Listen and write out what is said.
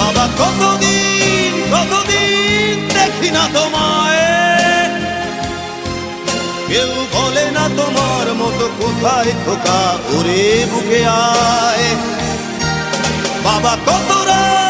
বাবা, কতদিন কতদিন দেখি না তোমায়। কেউ বলে না তোমার মতো কোথায় খোকা ওরে বুকে আয়। বাবা, কত রাত